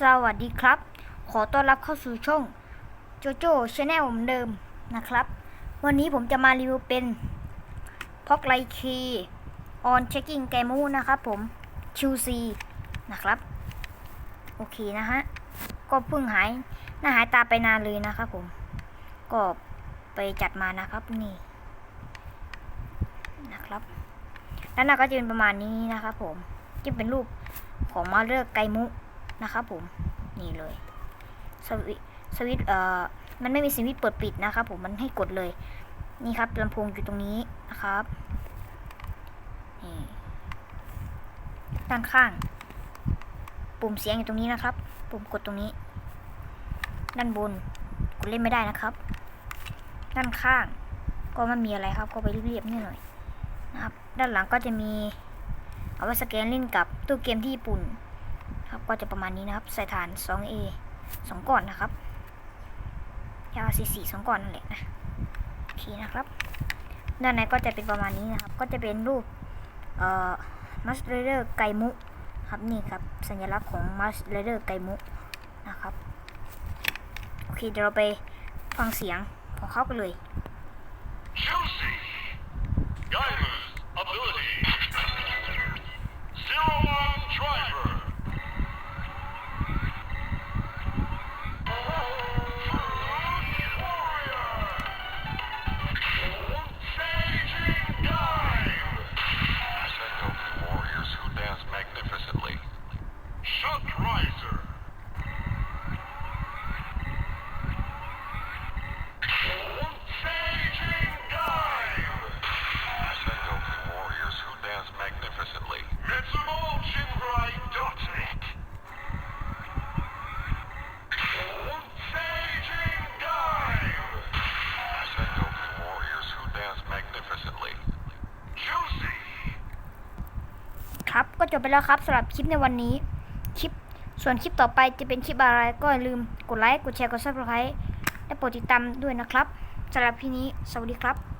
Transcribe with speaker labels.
Speaker 1: สวัสดีครับ ขอต้อนรับเข้าสู่ช่องโจโจ้ชาแนลเหมือนเดิมนะครับ วันนี้ผมจะมารีวิวเป็นพ็อกไลคีออนเช็คกิ้งแกมูนะครับผม QC นะครับ โอเคนะฮะ ก็เพิ่งหายหน้าหายตาไปนานเลยนะครับผม ก็ไปจัดมานะครับนี่นะครับ ด้านหน้าก็จะเป็นประมาณนี้นะครับผมจะเป็นรูปของมาเลือกไกมุ นะครับผมนี่เลยสวิตสวิตเอ่อมันไม่มีสวิตเปิดปิดนะครับผมมันให้กดเลย นี่ครับลำโพงอยู่ตรงนี้นะครับนี่ด้านข้าง ปุ่มเสียงอยู่ตรงนี้นะครับ ปุ่มกดตรงนี้ ด้านบนกดเล่นไม่ได้นะครับ ด้านข้างก็ไม่มีอะไรครับก็ไปเรียบๆนี่หน่อยนะครับ ด้านหลังก็จะมี เอาไว้สแกนเล่นกับตู้เกมที่ญี่ปุ่น ครับ ก็จะประมาณนี้นะครับ ใส่ฐาน 2A 2ก่อนนะครับยาว4 4 2ก่อนนั่นแหละนะโอเคนะครับ ด้านในก็จะเป็นประมาณนี้นะครับ ก็จะเป็นรูปเอ่อมัสเรเดอร์ไกมุครับนี่ครับ สัญลักษณ์ของมัสเรเดอร์ไกมุนะครับ โอเคเดี๋ยวเราไปฟังเสียงของเขากันเลย
Speaker 2: Juicy! Guyver's ability. Zero
Speaker 3: us magnificently.
Speaker 2: Shut riser! Send over
Speaker 3: the warriors who dance magnificently.
Speaker 1: ครับ ก็จบไปแล้วครับสำหรับคลิปในวันนี้ คลิป ส่วนคลิปต่อไปจะเป็นคลิปอะไร ก็อย่าลืมกดไลค์ กดแชร์ กดซับสไครต์และโปรดติดตามด้วยนะครับสำหรับพี่นี้ สวัสดีครับ